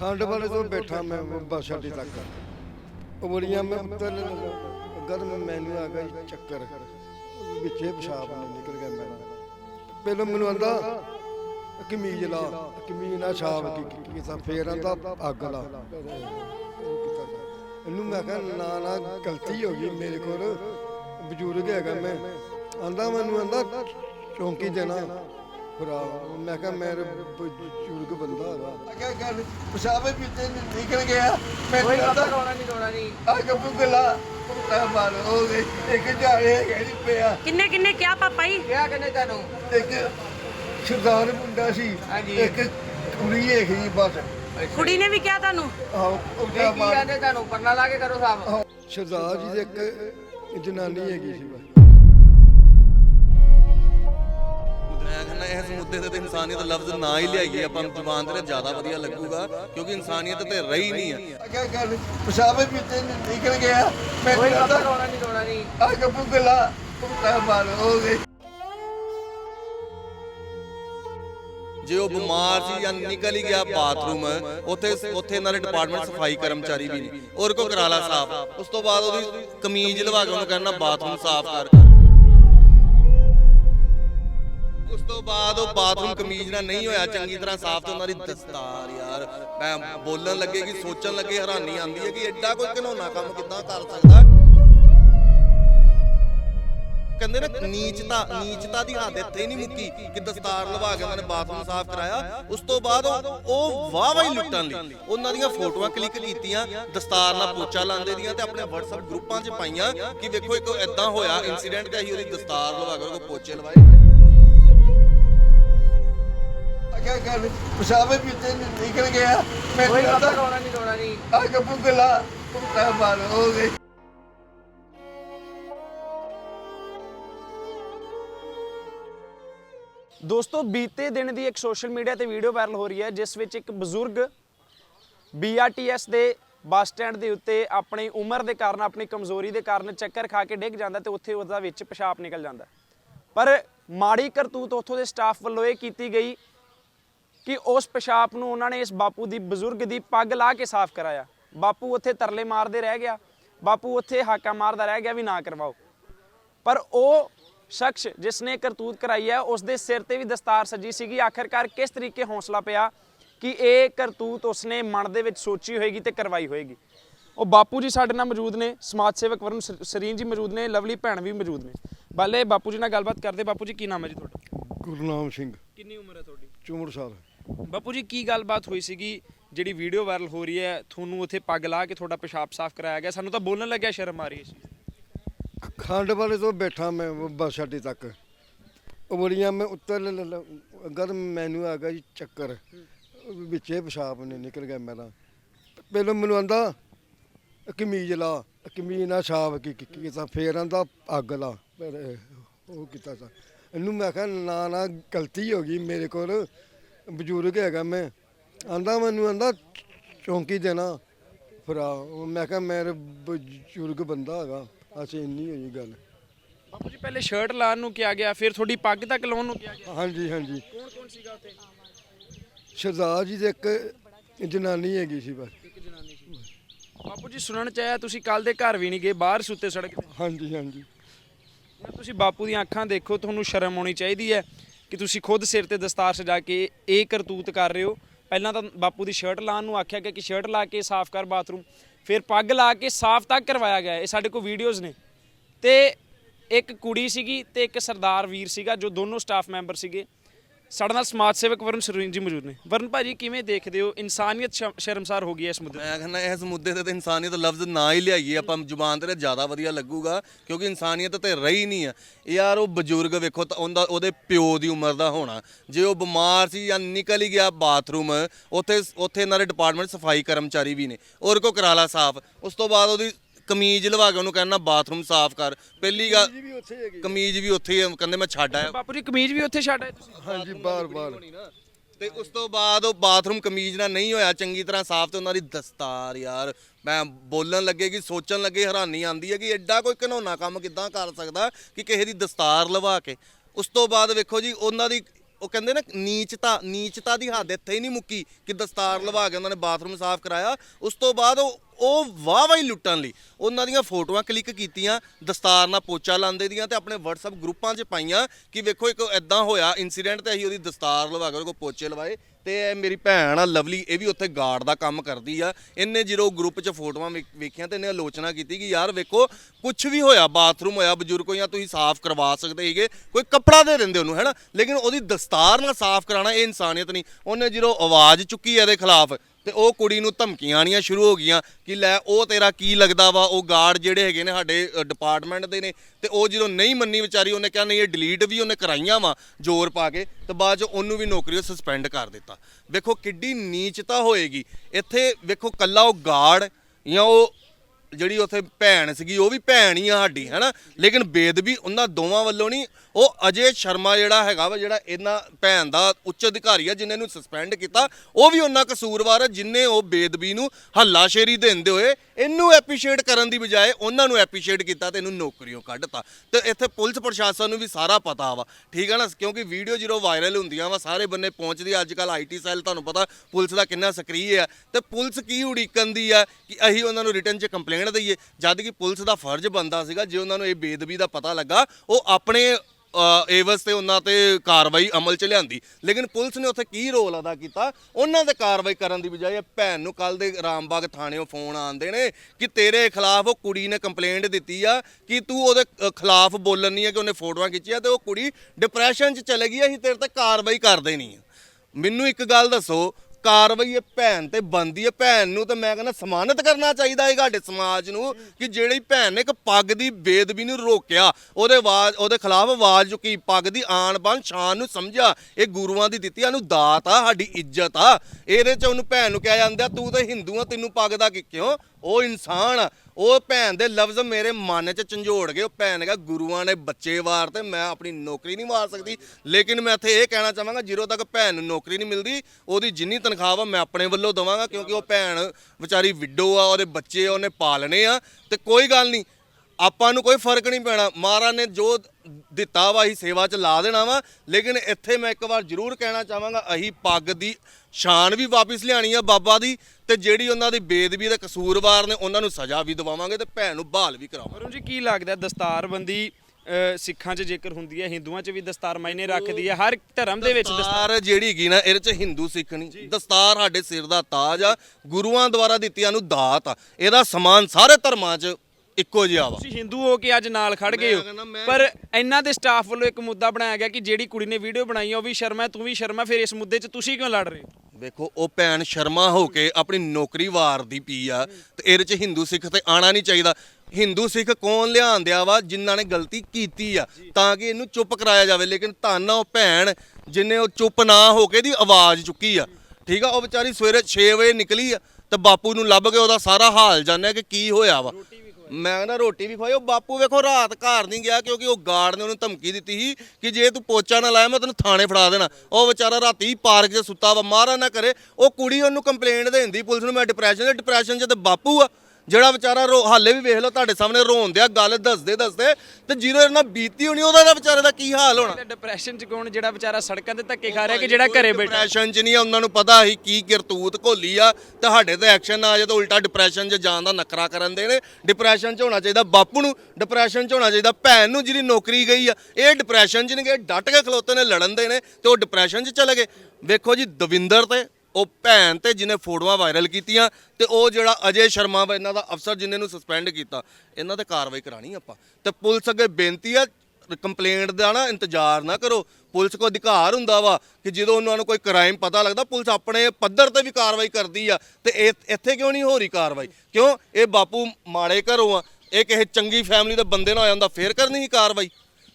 ਖੰਡ ਵਾਲੇ ਤੋਂ ਬੈਠਾ ਮੈਂ ਬੱਸ ਅੱਡੇ ਤੱਕ। ਉਹ ਬੜੀਆਂ ਮੈਂ ਉੱਤਰ ਗਦ ਮੈਨੂੰ ਆ ਗਿਆ ਜੀ ਚੱਕਰ। ਵਿੱਚੇ ਪਿਸ਼ਾਬ ਨਿਕਲ ਗਿਆ ਮੇਰਾ। ਪਹਿਲਾਂ ਮੈਨੂੰ ਆਂਦਾ ਕਮੀਜ਼ ਲਾ ਕਮੀਜ਼ ਨਾਲ ਛਾਪ ਕੀ ਕੀ ਕੀਤਾ ਫੇਰ ਆਂਦਾ ਅੱਗ ਲਾ। ਇਹਨੂੰ ਮੈਂ ਕਿਹਾ ਨਾ ਨਾ ਗਲਤੀ ਹੋ ਗਈ ਮੇਰੇ ਕੋਲ। ਬਜ਼ੁਰਗ ਹੈਗਾ ਮੈਂ। ਆਂਦਾ ਮੈਨੂੰ ਆਂਦਾ ਚੌਂਕੀ ਦੇਣਾ। ਖੁਰਾ ਮੈਂ ਕਿਹਾ ਮੇਰੇ ਬਜ਼ੁਰਗ ਬੰਦਾ ਹੈਗਾ ਕਿਆ ਗੱਲ ਪਿਸ਼ਾਬੇ ਪੀਤੇ ਨਿਕਲ ਗਿਆ। ਮੈਂ ਕੋਈ ਗੱਲ ਰੋਣਾ ਨਹੀਂ ਰੋਣਾ ਨਹੀਂ ਆ ਗੱਪੂ ਗਲਾ ਪੁੱਤਾ ਮਾਰ ਹੋ ਗਈ। ਇੱਕ ਜਾਲੇ ਹੈਗਾ ਨਹੀਂ ਪਿਆ। ਕਿੰਨੇ ਕਿੰਨੇ ਕਿਹਾ ਪਾਪਾ ਜੀ? ਕਿਹਾ ਕਹਿੰਦੇ ਤੁਹਾਨੂੰ? ਇੱਕ ਸਰਦਾਰ ਮੁੰਡਾ ਸੀ। ਇੱਕ ਕੁੜੀ ਹੈਗੀ ਬਸ। ਕੁੜੀ ਨੇ ਵੀ ਕਿਹਾ ਤੁਹਾਨੂੰ? ਆਹੋ ਉਹਦਾ ਕੀ ਕਹਿੰਦੇ ਤੁਹਾਨੂੰ? ਪਰਨਾ ਲਾ ਕੇ ਕਰੋ ਆਹੋ, ਸਰਦਾਰ ਜੀ ਦੇ ਇੱਕ ਜਨਾਨੀ ਹੈਗੀ ਸੀ ਬਸ। ਮੈਂ ਕਹਿੰਦਾ ਇਸ ਮੁੱਦੇ ਤੇ ਤਾਂ ਇਨਸਾਨੀਅਤ ਲਫ਼ਜ਼ ਨਾ ਹੀ ਲਿਆਈਏ ਆਪਾਂ ਜ਼ੁਬਾਨ ਤੇ ਜ਼ਿਆਦਾ ਵਧੀਆ ਲੱਗੂਗਾ ਕਿਉਂਕਿ ਇਨਸਾਨੀਅਤ ਤੇ ਰਹੀ ਨਹੀਂ ਹੈ ਕਿਆ ਗੱਲ ਪਿਸ਼ਾਬੇ ਪੀਤੇ ਨਿਕਲ ਗਿਆ। ਮੈਂ ਕੋਈ ਗੱਲ ਰੋਣਾ ਨਹੀਂ ਰੋਣਾ ਨਹੀਂ ਆ ਗੱਪੂ ਗਲਾ ਪੁੱਤਾ ਮਾਰ ਹੋ ਗਈ। ਜੇ ਉਹ ਬਿਮਾਰ ਸੀ ਜਾਂ ਨਿਕਲ ਹੀ ਗਿਆ ਬਾਥਰੂਮ ਉੱਥੇ ਉੱਥੇ ਇਹਨਾਂ ਦੇ ਡਿਪਾਰਟਮੈਂਟ ਸਫ਼ਾਈ ਕਰਮਚਾਰੀ ਵੀ ਨੇ। ਔਰ ਕੋ ਕਰਾ ਲਾ ਸਾਫ਼। ਉਸ ਤੋਂ ਬਾਅਦ ਉਹਦੀ ਕਮੀਜ਼ ਲਵਾ ਕੇ ਉਹਨੂੰ ਕਹਿਣਾ ਬਾਥਰੂਮ ਸਾਫ਼ ਕਰ। ਉਸ ਤੋਂ ਬਾਅਦ ਉਹ ਬਾਥਰੂਮ ਕਮੀਜ਼ ਨਾਲ ਨਹੀਂ ਹੋਇਆ, ਚੰਗੀ ਤਰ੍ਹਾਂ ਸਾਫ਼ ਤੇ ਉਹਨਾਂ ਦੀ ਦਸਤਾਰ ਯਾਰ। ਮੈਂ ਬੋਲਣ ਲੱਗੇ ਕਿ ਸੋਚਣ ਲੱਗੇ ਹੈਰਾਨੀ ਆਉਂਦੀ ਹੈ ਕਿ ਐਡਾ ਕੋਈ ਘਿਨੌਣਾ ਕੰਮ ਕਿੱਦਾਂ ਕਰ ਸਕਦਾ? ਕਹਿੰਦੇ ਨਾ ਨੀਚਤਾ ਨੀਚਤਾ ਦੀ ਹੱਦ ਇੱਥੇ ਨਹੀਂ ਮੁੱਕੀ ਕਿ ਦਸਤਾਰ ਲਵਾ ਕੇ ਉਹਨਾਂ ਨੇ ਬਾਥਰੂਮ ਸਾਫ਼ ਕਰਾਇਆ। ਉਸ ਤੋਂ ਬਾਅਦ ਉਹ- ਵਾਹ ਵਾਹ ਹੀ ਲੁੱਟਣ ਲਈ ਉਹਨਾਂ ਦੀਆਂ ਫੋਟੋਆਂ ਕਲਿੱਕ ਕੀਤੀਆਂ, ਦਸਤਾਰ ਨਾਲ ਪੋਚਾ ਲਾਉਂਦੇ ਦੀਆਂ ਤੇ ਆਪਣੇ WhatsApp ਗਰੁੱਪਾਂ 'ਚ ਪਾਈਆਂ ਕਿ ਵੇਖੋ ਇੱਕ ਐਦਾਂ ਹੋਇਆ ਇਨਸੀਡੈਂਟ ਤੇ ਅਸੀਂ ਉਹਦੀ ਦਸਤਾਰ ਲਵਾ ਕੇ ਉਹਦੇ ਪੋਚੇ ਲਵਾਏ। ਕਿਆ ਗੱਲ? ਪਿਸ਼ਾਬੇ ਪੀਤੇ ਨਿਕਲ ਗਿਆ। ਮੈਂ ਕੋਈ ਗੱਲ ਰੋਣਾ ਨਹੀਂ ਰੋਣਾ ਨਹੀਂ ਆ ਗੱਪੂ ਗਲਾ ਪੁੱਤਾ ਮਾਰ ਹੋ ਗਈ। ਦੋਸਤੋ ਬੀਤੇ ਦਿਨ ਦੀ ਇੱਕ ਸੋਸ਼ਲ ਮੀਡੀਆ ਤੇ ਵੀਡੀਓ ਵਾਇਰਲ ਹੋ ਰਹੀ ਹੈ ਜਿਸ ਵਿੱਚ ਇੱਕ ਬਜ਼ੁਰਗ ਬੀਆਰਟੀਐਸ ਦੇ ਬੱਸ ਸਟੈਂਡ ਦੇ ਉੱਤੇ ਆਪਣੀ ਉਮਰ ਦੇ ਕਾਰਨ ਆਪਣੀ ਕਮਜ਼ੋਰੀ ਦੇ ਕਾਰਨ ਚੱਕਰ ਖਾ ਕੇ ਡਿੱਗ ਜਾਂਦਾ ਤੇ ਉੱਥੇ ਉਹਦਾ ਵਿੱਚ ਪਿਸ਼ਾਬ ਨਿਕਲ ਜਾਂਦਾ। ਪਰ ਮਾੜੀ ਕਰਤੂਤ ਉੱਥੋਂ ਦੇ ਸਟਾਫ ਵੱਲੋਂ ਇਹ ਕੀਤੀ ਗਈ ਕਿ ਉਸ ਪਿਸ਼ਾਬ ਨੂੰ ਉਹਨਾਂ ਨੇ ਇਸ ਬਾਪੂ ਦੀ ਬਜ਼ੁਰਗ ਦੀ ਪੱਗ ਲਾ ਕੇ ਸਾਫ਼ ਕਰਾਇਆ। ਬਾਪੂ ਉੱਥੇ ਤਰਲੇ ਮਾਰਦੇ ਰਹਿ ਗਿਆ। ਬਾਪੂ ਉੱਥੇ ਹਾਕਾ ਮਾਰਦਾ ਰਹਿ ਗਿਆ ਵੀ ਨਾ ਕਰਵਾਓ। ਪਰ ਉਹ ਸ਼ਖਸ ਜਿਸ ਨੇ ਕਰਤੂਤ ਕਰਾਈ ਹੈ ਉਸ ਦੇ ਸਿਰ ਤੇ ਵੀ ਦਸਤਾਰ ਸੱਜੀ ਸੀਗੀ। ਆਖਰਕਾਰ ਕਿਸ ਤਰੀਕੇ ਹੌਸਲਾ ਪਿਆ ਕਿ ਇਹ ਕਰਤੂਤ ਉਸਨੇ ਮਨ ਦੇ ਵਿੱਚ ਸੋਚੀ ਹੋਏਗੀ ਤੇ ਕਰਵਾਈ ਹੋਏਗੀ। ਉਹ ਬਾਪੂ ਜੀ ਸਾਡੇ ਨਾਲ ਮੌਜੂਦ ਨੇ ਸਮਾਜ ਸੇਵਕ ਵਰਨ ਸਰੀਨ ਜੀ ਮੌਜੂਦ ਨੇ ਲਵਲੀ ਭੈਣ ਵੀ ਮੌਜੂਦ ਨੇ। ਬਾਲੇ ਬਾਪੂ ਜੀ ਨਾਲ ਗੱਲਬਾਤ ਕਰਦੇ। ਬਾਪੂ ਜੀ ਕੀ ਨਾਮ ਹੈ ਜੀ ਤੁਹਾਡਾ? ਗੁਰਨਾਮ ਸਿੰਘ। ਕਿੰਨੀ ਉਮਰ ਹੈ ਤੁਹਾਡੀ? ਚੁਮੜ ਸਾਲ। ਬਾਪੂ ਜੀ, ਕੀ ਗੱਲਬਾਤ ਹੋਈ ਸੀਗੀ? ਜਿਹੜੀ ਵੀਡੀਓ ਵਾਇਰਲ ਹੋ ਰਹੀ ਹੈ, ਤੁਹਾਨੂੰ ਉੱਥੇ ਪੱਗ ਲਾ ਕੇ ਤੁਹਾਡਾ ਪਿਸ਼ਾਬ ਸਾਫ਼ ਕਰਾਇਆ ਗਿਆ। ਸਾਨੂੰ ਤਾਂ ਬੋਲਣ ਲੱਗਿਆ ਸ਼ਰਮ ਆ ਰਹੀ ਸੀ ਖੰਡ ਵਾਲੇ ਤੋਂ ਬੈਠਾ ਮੈਂ ਬੱਸ ਅੱਡੇ ਤੱਕ। ਉਹ ਬੜੀਆਂ ਮੈਂ ਉੱਤਰ ਗਦ ਮੈਨੂੰ ਆ ਗਿਆ ਜੀ ਚੱਕਰ। ਵਿੱਚੇ ਪਿਸ਼ਾਬ ਨਹੀਂ ਨਿਕਲ ਗਿਆ ਮੇਰਾ। ਪਹਿਲਾਂ ਮੈਨੂੰ ਆਂਦਾ ਕਮੀਜ਼ ਲਾ ਕਮੀਜ਼ ਨਾਲ ਛਾਪ ਕੀ ਕੀਤਾ? ਫੇਰ ਆਂਦਾ, ਅੱਗ ਲਾ। ਉਹ ਕੀਤਾ ਸਾ ਇਹਨੂੰ ਮੈਂ ਕਿਹਾ, ਨਾ ਨਾ, ਗਲਤੀ ਹੋ ਗਈ ਮੇਰੇ ਕੋਲ। ਬਜ਼ੁਰਗ ਹੈਗਾ ਮੈਂ ਆਂਦਾ ਮੈਨੂੰ ਆਂਦਾ ਚੌਂਕੀ ਦੇਣਾ ਫਰਾ ਮੈਂ ਕਿਹਾ ਮੇਰੇ ਬਜ਼ੁਰਗ ਬੰਦਾ ਹੈਗਾ ਅਸੀਂ ਇੰਨੀ ਹੋਈ ਗੱਲ। ਬਾਪੂ ਜੀ ਪਹਿਲੇ ਸ਼ਰਟ ਲਾਉਣ ਨੂੰ ਕਿਹਾ ਗਿਆ ਫਿਰ ਤੁਹਾਡੀ ਪੱਗ ਤੱਕ ਲਾਉਣ ਨੂੰ ਕਿਹਾ ਗਿਆ। ਹਾਂਜੀ ਹਾਂਜੀ। ਕੌਣ ਕੌਣ ਸੀਗਾ ਉੱਥੇ? ਸਰਦਾਰ ਜੀ ਦੇ ਇੱਕ ਜਨਾਨੀ ਹੈਗੀ ਸੀ ਬਸ। ਇੱਕ ਜਨਾਨੀ ਸੀ। ਬਾਪੂ ਜੀ ਸੁਣਨ ਚ ਆਇਆ ਤੁਸੀਂ ਕੱਲ ਦੇ ਘਰ ਵੀ ਨਹੀਂ ਗਏ ਬਾਹਰ ਸੁੱਤੇ ਸੜਕ ਤੇ। ਹਾਂਜੀ ਹਾਂਜੀ। ਤੁਸੀਂ ਬਾਪੂ ਦੀਆਂ ਅੱਖਾਂ ਦੇਖੋ ਤੁਹਾਨੂੰ ਸ਼ਰਮ ਆਉਣੀ ਚਾਹੀਦੀ ਹੈ। ਕਿ ਤੁਸੀਂ ਖੁਦ ਸਿਰ ਤੇ ਦਸਤਾਰ ਸਜਾ ਕੇ ਇਹ ਕਰਤੂਤ ਕਰ ਰਹੇ ਹੋ। ਪਹਿਲਾਂ ਤਾਂ ਬਾਪੂ ਦੀ ਸ਼ਰਟ ਲਾਉਣ ਨੂੰ ਆਖਿਆ ਗਿਆ ਕਿ ਸ਼ਰਟ ਲਾ ਕੇ ਸਾਫ਼ ਕਰ ਬਾਥਰੂਮ ਫਿਰ ਪੱਗ ਲਾ ਕੇ ਸਾਫ਼ ਤੱਕ ਕਰਵਾਇਆ ਗਿਆ। ਇਹ ਸਾਡੇ ਕੋਲ ਵੀਡੀਓਜ਼ ਨੇ। ਤੇ ਇੱਕ ਕੁੜੀ ਸੀਗੀ ਤੇ ਇੱਕ ਸਰਦਾਰ ਵੀਰ ਸੀਗਾ, ਜੋ ਦੋਨੋਂ ਸਟਾਫ ਮੈਂਬਰ ਸੀਗੇ। ਸਾਡੇ ਨਾਲ ਸਮਾਜ ਸੇਵਕ ਵਰਨ ਸਰਵਿੰਦ ਜੀ ਮੌਜੂਦ ਨੇ। ਵਰਨ ਭਾਜੀ, ਕਿਵੇਂ ਦੇਖਦੇ ਹੋ? ਇਨਸਾਨੀਅਤ ਸ਼ਰਮ- ਸ਼ਰਮਸਾਰ ਹੋ ਗਈ ਹੈ ਇਸ ਮੁੱਦੇ ਤੇ? ਮੈਂ ਕਹਿੰਦਾ ਇਸ ਮੁੱਦੇ ਤੇ ਤਾਂ ਇਨਸਾਨੀਅਤ ਲਫ਼ਜ਼ ਨਾ ਹੀ ਲਿਆਈਏ, ਆਪਾਂ ਜ਼ੁਬਾਨ ਤੇ ਤਾਂ ਜ਼ਿਆਦਾ ਵਧੀਆ ਲੱਗੂਗਾ, ਕਿਉਂਕਿ ਇਨਸਾਨੀਅਤ ਤੇ ਰਹੀ ਨਹੀਂ ਆ ਯਾਰ ਉਹ ਬਜ਼ੁਰਗ ਵੇਖੋ ਤਾਂ ਉਹਦਾ ਉਹਦੇ ਪਿਓ ਦੀ ਉਮਰ ਦਾ ਹੋਣਾ। ਜੇ ਉਹ ਬਿਮਾਰ ਸੀ ਜਾਂ ਨਿਕਲ ਹੀ ਗਿਆ ਬਾਥਰੂਮ, ਉੱਥੇ ਉੱਥੇ ਇਹਨਾਂ ਦੇ ਡਿਪਾਰਟਮੈਂਟ ਸਫ਼ਾਈ ਕਰਮਚਾਰੀ ਵੀ ਨੇ। ਉਹਦੇ ਕੋ ਕਰਾਲਾ ਸਾਫ਼। ਉਸ ਤੋਂ ਬਾਅਦ ਉਹਦੀ ਕਮੀਜ਼ ਲਵਾ ਕੇ ਉਹਨੂੰ ਕਹਿਣਾ ਬਾਥਰੂਮ ਸਾਫ਼ ਕਰ। ਪਹਿਲੀ ਗੱਲ ਜੀ ਵੀ ਉੱਥੇ ਹੈਗੀ। ਕਮੀਜ਼ ਵੀ ਉੱਥੇ ਹੀ ਹੈ, ਕਹਿੰਦੇ ਮੈਂ ਛੱਡ ਆਇਆ। ਬਾਪੂ ਜੀ ਕਮੀਜ਼ ਵੀ ਉੱਥੇ ਛੱਡ ਆਏ ਤੁਸੀਂ? ਹਾਂਜੀ ਬਾਰ ਬਾਰ ਤੇ ਉਸ ਤੋਂ ਬਾਅਦ ਉਹ ਬਾਥਰੂਮ ਕਮੀਜ਼ ਨਾਲ ਨਹੀਂ ਹੋਇਆ ਚੰਗੀ ਤਰ੍ਹਾਂ ਸਾਫ਼ ਤੇ ਉਹਨਾਂ ਦੀ ਦਸਤਾਰ ਯਾਰ। ਮੈਂ ਬੋਲਣ ਲੱਗੇ ਕਿ ਸੋਚਣ ਲੱਗੇ ਹੈਰਾਨੀ ਆਉਂਦੀ ਹੈ ਕਿ ਐਡਾ ਕੋਈ ਘਿਨੌਣਾ ਕੰਮ ਕਿੱਦਾਂ ਕਰ ਸਕਦਾ ਕਿ ਕਿਸੇ ਦੀ ਦਸਤਾਰ ਲਵਾ ਕੇ। ਉਸ ਤੋਂ ਬਾਅਦ ਵੇਖੋ ਜੀ ਉਹਨਾਂ ਦੀ ਉਹ ਕਹਿੰਦੇ ਨਾ ਨੀਚਤਾ ਨੀਚਤਾ ਦੀ ਹੱਦ ਇੱਥੇ ਹੀ ਨਹੀਂ ਮੁੱਕੀ ਕਿ ਦਸਤਾਰ ਲਵਾ ਕੇ ਉਹਨਾਂ ਨੇ ਬਾਥਰੂਮ ਸਾਫ਼ ਕਰਾਇਆ। ਉਸ ਤੋਂ ਬਾਅਦ ਉਹ ਉਹ ਵਾਹ ਵਾਹ ਹੀ ਲੁੱਟਣ ਲਈ ਉਹਨਾਂ ਦੀਆਂ ਫੋਟੋਆਂ ਕਲਿੱਕ ਕੀਤੀਆਂ, ਦਸਤਾਰ ਨਾਲ ਪੋਚਾ ਲਾਉਂਦੇ ਦੀਆਂ ਤੇ ਆਪਣੇ WhatsApp ਗਰੁੱਪਾਂ 'ਚ ਪਾਈਆਂ ਕਿ ਵੇਖੋ ਇੱਕ ਐਦਾਂ ਹੋਇਆ ਇਨਸੀਡੈਂਟ ਤੇ ਅਸੀਂ ਉਹਦੀ ਦਸਤਾਰ ਲਵਾ ਕੇ ਉਹਦੇ ਕੋਲ ਪੋਚੇ ਲਵਾਏ। ਤੇ ਇਹ ਮੇਰੀ ਭੈਣ ਆ, ਲਵਲੀ, ਇਹ ਵੀ ਉੱਥੇ ਗਾਰਡ ਦਾ ਕੰਮ ਕਰਦੀ ਆ। ਇਹਨੇ ਜਦੋਂ ਗਰੁੱਪ 'ਚ ਫੋਟੋਆਂ ਵੇਖ- ਵੇਖੀਆਂ ਤੇ ਇਹਨੇ ਆਲੋਚਨਾ ਕੀਤੀ ਕਿ ਯਾਰ ਵੇਖੋ ਕੁਝ ਵੀ ਹੋਇਆ ਬਾਥਰੂਮ ਹੋਇਆ, ਬਜ਼ੁਰਗ ਜਾਂ ਤੁਸੀਂ ਸਾਫ਼ ਕਰਵਾ ਸਕਦੇ ਸੀਗੇ। ਕੋਈ ਕੱਪੜਾ ਦੇ ਦਿੰਦੇ ਉਹਨੂੰ, ਹੈਨਾ? ਲੇਕਿਨ ਉਹਦੀ ਦਸਤਾਰ ਨਾਲ ਸਾਫ਼ ਕਰਾਉਣਾ ਇਹ ਇਨਸਾਨੀਅਤ ਨਹੀਂ। ਉਹਨੇ ਜਦੋਂ ਆਵਾਜ਼ ਚੁੱਕੀ ਇਹਦੇ ਖਿਲਾਫ। ਤੇ ਉਹ ਕੁੜੀ ਨੂੰ ਧਮਕੀਆਂ ਆਣੀਆਂ ਸ਼ੁਰੂ ਹੋ ਗਈਆਂ ਕਿ ਲੈ, ਉਹ ਤੇਰਾ ਕੀ ਲੱਗਦਾ ਵਾ? ਉਹ ਗਾਰਡ ਜਿਹੜੇ ਹੈਗੇ ਨੇ ਸਾਡੇ ਡਿਪਾਰਟਮੈਂਟ ਦੇ ਨੇ। ਤੇ ਉਹ ਜਦੋਂ ਨਹੀਂ ਮੰਨੀ ਵਿਚਾਰੀ, ਉਹਨੇ ਕਿਹਾ, ਨਹੀਂ, ਇਹ ਡਿਲੀਟ ਵੀ ਉਹਨੇ ਕਰਾਈਆਂ ਵਾ ਜ਼ੋਰ ਪਾ ਕੇ, ਤੇ ਬਾਅਦ ਚ ਉਹਨੂੰ ਵੀ ਨੌਕਰੀਓ ਸਸਪੈਂਡ ਕਰ ਦਿੱਤਾ। ਵੇਖੋ ਕਿੱਡੀ ਨੀਚਤਾ ਹੋਏਗੀ। ਇੱਥੇ ਵੇਖੋ ਕੱਲਾ ਉਹ ਗਾਰਡ ਜਾਂ ਉਹ ਜਿਹੜੀ ਉੱਥੇ ਭੈਣ ਸੀਗੀ, ਉਹ ਵੀ ਭੈਣ ਹੀ ਆ ਸਾਡੀ, ਹੈਨਾ? ਲੇਕਿਨ ਬੇਦਬੀ ਉਹਨਾਂ ਦੋਵਾਂ ਵੱਲੋਂ ਨਹੀਂ, ਉਹ ਅਜੇ ਸ਼ਰਮਾ ਜਿਹੜਾ ਹੈਗਾ ਵਾ, ਜਿਹੜਾ ਇਹਨਾਂ ਭੈਣ ਦਾ ਉੱਚ ਅਧਿਕਾਰੀ ਆ ਜਿਨੇ ਨੂੰ ਸਸਪੈਂਡ ਕੀਤਾ, ਉਹ ਵੀ ਉਹਨਾਂ ਕਸੂਰਵਾਰ ਆ, ਜਿਨੇ ਉਹ ਬੇਦਬੀ ਨੂੰ ਹੱਲਾਸ਼ੇਰੀ ਦਿੰਦੇ ਹੋਏ, ਇਹਨੂੰ ਐਪਰੀਸ਼ੀਏਟ ਕਰਨ ਦੀ ਬਜਾਏ ਉਹਨਾਂ ਨੂੰ ਐਪਰੀਸ਼ੀਏਟ ਕੀਤਾ ਤੇ ਇਹਨੂੰ ਨੌਕਰੀਓਂ ਕੱਢਤਾ। ਤੇ ਇੱਥੇ ਪੁਲਿਸ ਪ੍ਰਸ਼ਾਸਨ ਨੂੰ ਵੀ ਸਾਰਾ ਪਤਾ ਵਾ, ਠੀਕ ਹੈ ਨਾ? ਕਿਉਂਕਿ ਵੀਡੀਓ ਜਦੋਂ ਵਾਇਰਲ ਹੁੰਦੀਆਂ ਵਾ, ਸਾਰੇ ਬੰਨੇ ਪਹੁੰਚਦੀ ਅੱਜ ਕੱਲ ਆਈਟੀ ਸੈੱਲ ਤੁਹਾਨੂੰ ਪਤਾ, ਪੁਲਿਸ ਦਾ ਕਿੰਨਾ ਸਕਰੀਏ ਹੈ ਤੇ ਪੁਲਿਸ ਕੀ ਉਡੀਕਣ ਦੀ ਆ, ਕਿ ਅਸੀਂ ਉਹਨਾਂ ਨੂੰ ਰਿਟਰਨ 'ਚ ਕੰਪਲੇਂਟ ਦਈਏ ਜਦ ਕਿ ਪੁਲਿਸ ਦਾ ਫਰਜ਼ ਬੰਦਾ ਸੀਗਾ ਜੇ ਉਹਨਾਂ ਨੂੰ ਇਹ ਬੇਦਬੀ ਦਾ ਪਤਾ ਲੱਗਾ ਉਹ ਆਪਣੇ ਅ, ਤੇ ਉਹਨਾਂ ਤੇ ਕਾਰਵਾਈ ਅਮਲ ਚ ਲਿਆਂਦੀ। ਲੇਕਿਨ ਪੁਲਿਸ ਨੇ ਉੱਥੇ ਕੀ ਰੋਲ ਅਦਾ ਕੀਤਾ? ਉਹਨਾਂ ਤੇ ਕਾਰਵਾਈ ਕਰਨ ਦੀ ਬਜਾਏ ਭੈਣ ਨੂੰ ਕੱਲ ਦੇ ਰਾਮਬਾਗ ਥਾਣਿਓਂ ਫੋਨ ਆਉਂਦੇ ਨੇ ਕਿ ਤੇਰੇ ਖਿਲਾਫ ਉਹ ਕੁੜੀ ਨੇ ਕੰਪਲੇਂਟ ਦਿੱਤੀ ਆ ਕਿ ਤੂੰ ਉਹਦੇ ਖਿਲਾਫ ਬੋਲਣ ਨਹੀਂ ਹੈ ਕਿ ਉਹਨੇ ਫੋਟੋਆਂ ਖਿੱਚੀਆਂ ਤੇ ਉਹ ਕੁੜੀ ਡਿਪਰੈਸ਼ਨ ਚ ਚਲੇ ਗਈ ਅਸੀਂ ਤੇਰੇ ਤੇ ਕਾਰਵਾਈ ਕਰ ਦੇਣੀ ਆ। ਮੈਨੂੰ ਇੱਕ ਗੱਲ ਦੱਸੋ ਕਾਰਵਾਈ ਇਹ ਭੈਣ ਤੇ ਬੰਦੀ ਹੈ। ਭੈਣ ਨੂੰ ਤਾਂ ਮੈਂ ਕਹਿੰਦਾ ਸਨਮਾਨਿਤ ਕਰਨਾ ਚਾਹੀਦਾ ਹੈ ਸਾਡੇ ਸਮਾਜ ਨੂੰ ਕਿ ਜਿਹੜੀ ਭੈਣ ਨੇ ਇੱਕ ਪੱਗ ਦੀ ਬੇਦਬੀ ਨੂੰ ਰੋਕਿਆ, ਉਹਦੇ ਆਵਾਜ਼ ਉਹਦੇ ਖਿਲਾਫ ਆਵਾਜ਼ ਚੁੱਕੀ, ਪੱਗ ਦੀ ਆਣ ਬਣ ਸ਼ਾਨ ਨੂੰ ਸਮਝਿਆ, ਇਹ ਗੁਰੂਆਂ ਦੀ ਦਿੱਤੀ ਸਾਨੂੰ ਦਾਤ ਆ, ਸਾਡੀ ਇੱਜ਼ਤ ਆ। ਇਹਦੇ ਚ ਉਹਨੂੰ ਭੈਣ ਨੂੰ ਕਿਹਾ ਜਾਂਦਾ, ਤੂੰ ਤਾਂ ਹਿੰਦੂ ਆ, ਤੈਨੂੰ ਪੱਗ ਦਾ ਕੀ ਕਿਉਂ? ਉਹ ਇਨਸਾਨ ਆ। ਉਹ ਭੈਣ ਦੇ ਲਫ਼ਜ਼ ਮੇਰੇ ਮਨ 'ਚ ਝੰਜੋੜ ਗਏ। ਉਹ ਭੈਣ ਨੇ ਕਿਹਾ, ਗੁਰੂਆਂ ਨੇ ਬੱਚੇ ਵਾਰ ਤੇ ਮੈਂ ਆਪਣੀ ਨੌਕਰੀ ਨਹੀਂ ਮਾਰ ਸਕਦੀ। ਲੇਕਿਨ ਮੈਂ ਇੱਥੇ ਇਹ ਕਹਿਣਾ ਚਾਹਾਂਗਾ, ਜਦੋਂ ਤੱਕ ਭੈਣ ਨੂੰ ਨੌਕਰੀ ਨਹੀਂ ਮਿਲਦੀ, ਉਹਦੀ ਜਿੰਨੀ ਤਨਖਾਹ ਵਾ ਮੈਂ ਆਪਣੇ ਵੱਲੋਂ ਦਵਾਂਗਾ, ਕਿਉਂਕਿ ਉਹ ਭੈਣ ਵਿਚਾਰੀ ਵਿਡੋ ਆ, ਉਹਦੇ ਬੱਚੇ ਆ, ਉਹਨੇ ਪਾਲਣੇ ਆ ਤੇ ਕੋਈ ਗੱਲ ਨਹੀਂ। ਆਪਾਂ ਨੂੰ ਕੋਈ ਫ਼ਰਕ ਨਹੀਂ ਪੈਣਾ। ਮਹਾਰਾਜ ਨੇ ਜੋ ਦਿੱਤਾ ਵਾ ਅਸੀਂ ਸੇਵਾ 'ਚ ਲਾ ਦੇਣਾ ਵਾ। ਲੇਕਿਨ ਇੱਥੇ ਮੈਂ ਇੱਕ ਵਾਰ ਜ਼ਰੂਰ ਕਹਿਣਾ ਚਾਹਾਂਗਾ ਅਸੀਂ ਪੱਗ ਦੀ ਸ਼ਾਨ ਵੀ ਵਾਪਿਸ ਲਿਆਣੀ ਆ ਬਾਬਾ ਦੀ ਤੇ ਜਿਹੜੀ ਉਹਨਾਂ ਦੀ ਬੇਦਬੀ ਦੇ ਕਸੂਰਵਾਰ ਨੇ ਉਹਨਾਂ ਨੂੰ ਸਜ਼ਾ ਵੀ ਦਿਵਾਵਾਂਗੇ ਤੇ ਭੈਣ ਨੂੰ ਬਹਾਲ ਵੀ ਕਰਾਵਾਂਗੇ। ਵਰੁਣ ਜੀ ਕੀ ਲੱਗਦਾ ਦਸਤਾਰਬੰਦੀ ਸਿੱਖਾਂ 'ਚ ਜੇਕਰ ਹੁੰਦੀ ਹੈ ਹਿੰਦੂਆਂ 'ਚ ਵੀ ਦਸਤਾਰ ਮਾਇਨੇ ਰੱਖਦੀ ਹੈ ਹਰ ਧਰਮ ਦੇ ਵਿੱਚ ਦਸਤਾਰ ਦਸਤਾਰ ਜਿਹੜੀ ਹੈਗੀ ਨਾ ਇਹਦੇ ਚ ਹਿੰਦੂ ਸਿੱਖ ਨਹੀਂ। ਦਸਤਾਰ ਸਾਡੇ ਸਿਰ ਦਾ ਤਾਜ ਆ ਗੁਰੂਆਂ ਦੁਆਰਾ ਦਿੱਤੀਆਂ ਨੂੰ ਦਾਤ ਆ। ਇਹਦਾ ਸਮਾਨ ਸਾਰੇ ਧਰਮਾਂ 'ਚ ਇੱਕੋ ਜਿਹਾ ਵਾ। ਤੁਸੀਂ ਹਿੰਦੂ ਹੋ ਕੇ ਅੱਜ ਨਾਲ ਖੜ ਗਏ ਕਹਿੰਦਾ ਹੋ। ਮੈਂ- ਪਰ ਇਹਨਾਂ ਦੇ ਸਟਾਫ ਵੱਲੋਂ ਇੱਕ ਮੁੱਦਾ ਬਣਾਇਆ ਗਿਆ ਕਿ ਜਿਹੜੀ ਕੁੜੀ ਨੇ ਵੀਡੀਓ ਬਣਾਈ ਆ ਉਹ ਵੀ ਸ਼ਰਮਾ ਤੂੰ ਵੀ ਸ਼ਰਮਾ ਫਿਰ ਇਸ ਮੁੱਦੇ 'ਚ ਤੁਸੀਂ ਕਿਉਂ ਲੜ ਰਹੇ ਹੋ? ਵੇਖੋ ਉਹ ਭੈਣ ਸ਼ਰਮਾ ਹੋ ਕੇ ਆਪਣੀ ਨੌਕਰੀ ਵਾਰਦੀ ਪਈ ਆ ਤੇ ਇਹਦੇ ਚ ਹਿੰਦੂ ਸਿੱਖ ਤੇ ਆਣਾ ਨਹੀਂ ਚਾਹੀਦਾ। ਹਿੰਦੂ ਸਿੱਖ ਕੌਣ ਲਿਆਂਦਿਆ ਵਾ ਜਿਨ੍ਹਾਂ ਨੇ ਗਲਤੀ ਕੀਤੀ ਆ ਤਾਂ ਕਿ ਇਹਨੂੰ ਚੁੱਪ ਕਰਾਇਆ ਜਾਵੇ। ਲੇਕਿਨ ਧੰਨ ਆ ਉਹ ਭੈਣ ਜਿਨੇ ਉਹ ਚੁੱਪ ਨਾ ਹੋ ਕੇ ਦੀ ਆਵਾਜ਼ ਚੁੱਕੀ ਆ। ਠੀਕ ਆ ਉਹ ਵਿਚਾਰੀ ਸਵੇਰੇ 6 ਵਜੇ ਨਿਕਲੀ ਆ ਤੇ ਬਾਪੂ ਨੂੰ ਲੱਭ ਕੇ ਉਹਦਾ ਸਾਰਾ ਹਾਲ ਜਾਣਿਆ ਕਿ ਕੀ ਹੋਇਆ ਵਾ। ਮੈਂ ਕਹਿੰਦਾ ਰੋਟੀ ਵੀ ਖਵਾਈ, ਉਹ ਬਾਪੂ ਵੇਖੋ ਰਾਤ ਘਰ ਨਹੀਂ ਗਿਆ ਕਿਉਂਕਿ ਉਹ ਗਾਰਡ ਨੇ ਉਹਨੂੰ ਧਮਕੀ ਦਿੱਤੀ ਸੀ ਕਿ ਜੇ ਤੂੰ ਪੋਚਾ ਨਾ ਲਾਇਆ, ਮੈਂ ਤੈਨੂੰ ਥਾਣੇ ਫੜਾ ਦੇਣਾ। ਉਹ ਵਿਚਾਰਾ ਰਾਤੀ ਪਾਰਕ 'ਚ ਸੁੱਤਾ ਵਾ ਮਾਰਾ ਨਾ ਕਰੇ। ਉਹ ਕੁੜੀ ਉਹਨੂੰ ਕੰਪਲੇਂਟ ਦੇਂਦੀ ਪੁਲਿਸ ਨੂੰ ਮੈਂ ਡਿਪਰੈਸ਼ਨ 'ਚ ਡਿਪਰੈਸ਼ਨ 'ਚ ਤੇ ਬਾਪੂ ਆ। ਜਿਹੜਾ ਵਿਚਾਰਾ ਰੋ ਹਾਲੇ ਵੀ ਵੇਖ ਲਓ ਤੁਹਾਡੇ ਸਾਹਮਣੇ ਰੋਣ ਦਿਆ ਗੱਲ ਦੱਸਦੇ ਦੱਸਦੇ। ਤੇ ਜਿਹਦੇ ਨਾਲ ਬੀਤੀ ਹੋਣੀ ਉਹਦਾ ਤਾਂ ਵਿਚਾਰੇ ਦਾ ਕੀ ਹਾਲ ਹੋਣਾ? ਡਿਪਰੈਸ਼ਨ 'ਚ ਕੌਣ ਜਿਹੜਾ ਵਿਚਾਰਾ ਸੜਕਾਂ ਤੇ ਧੱਕੇ ਖਾ ਰਿਹਾ ਕਿ ਜਿਹੜਾ ਘਰੇ ਬੈਠਾ? ਡਿਪਰੈਸ਼ਨ 'ਚ ਨਹੀਂ ਆ ਉਹਨਾਂ ਨੂੰ ਪਤਾ ਸੀ ਕੀ ਕਿਰਤੂਤ ਘੋਲੀ ਆ ਤੇ ਸਾਡੇ ਤੇ ਐਕਸ਼ਨ ਆ ਜਾਏ ਤਾਂ ਉਲਟਾ ਡਿਪਰੈਸ਼ਨ 'ਚ ਜਾਣ ਦਾ ਨਖਰਾ ਕਰਨ ਦੇ ਨੇ। ਡਿਪਰੈਸ਼ਨ 'ਚ ਹੋਣਾ ਚਾਹੀਦਾ ਬਾਪੂ ਨੂੰ ਡਿਪਰੈਸ਼ਨ 'ਚ ਹੋਣਾ ਚਾਹੀਦਾ ਭੈਣ ਨੂੰ ਜਿਹਦੀ ਨੌਕਰੀ ਗਈ ਆ। ਇਹ ਡਿਪਰੈਸ਼ਨ 'ਚ ਨਹੀਂ ਗਏ ਡਟ ਕੇ ਖਲੋਤੇ ਨੇ ਲੜਨ ਦੇ ਨੇ ਤੇ ਉਹ ਡਿਪਰੈਸ਼ਨ 'ਚ ਚਲੇ ਗਏ। ਵੇਖੋ ਜੀ ਦਵਿੰਦਰ ਤੇ ਉਹ ਭੈਣ ਤੇ ਜਿਹਨੇ ਫੋਟੋਆਂ ਵਾਇਰਲ ਕੀਤੀਆਂ ਤੇ ਉਹ ਜਿਹੜਾ ਅਜੇ ਸ਼ਰਮਾ ਵਾ, ਇਹਨਾਂ ਦਾ ਅਫਸਰ ਜਿਹਨੇ ਨੂੰ ਸਸਪੈਂਡ ਕੀਤਾ, ਇਹਨਾਂ ਤੇ ਕਾਰਵਾਈ ਕਰਾਣੀ ਆਪਾਂ। ਤੇ ਪੁਲਿਸ ਅੱਗੇ ਬੇਨਤੀ ਆ ਕੰਪਲੇਂਟ ਦਾ ਨਾ ਇੰਤਜ਼ਾਰ ਨਾ ਕਰੋ। ਪੁਲਿਸ ਕੋ ਅਧਿਕਾਰ ਹੁੰਦਾ ਵਾ ਕਿ ਜਦੋਂ ਉਹਨਾਂ ਨੂੰ ਕੋਈ ਕ੍ਰਾਈਮ ਪਤਾ ਲੱਗਦਾ, ਪੁਲਿਸ ਆਪਣੇ ਪੱਧਰ ਤੇ ਵੀ ਕਾਰਵਾਈ ਕਰਦੀ ਆ। ਤੇ ਇਹ- ਇੱਥੇ ਕਿਉਂ ਨਹੀਂ ਹੋ ਰਹੀ ਕਾਰਵਾਈ? ਕਿਉਂ? ਇਹ ਬਾਪੂ ਮਾੜੇ ਘਰੋਂ ਆ। ਇਹ ਕਿਸੇ ਚੰਗੀ ਫੈਮਿਲੀ ਦੇ ਬੰਦੇ ਨਾਲ ਹੋਇਆ ਹੁੰਦਾ ਫੇਰ ਕਰਨੀ ਸੀ ਕਾਰਵਾਈ?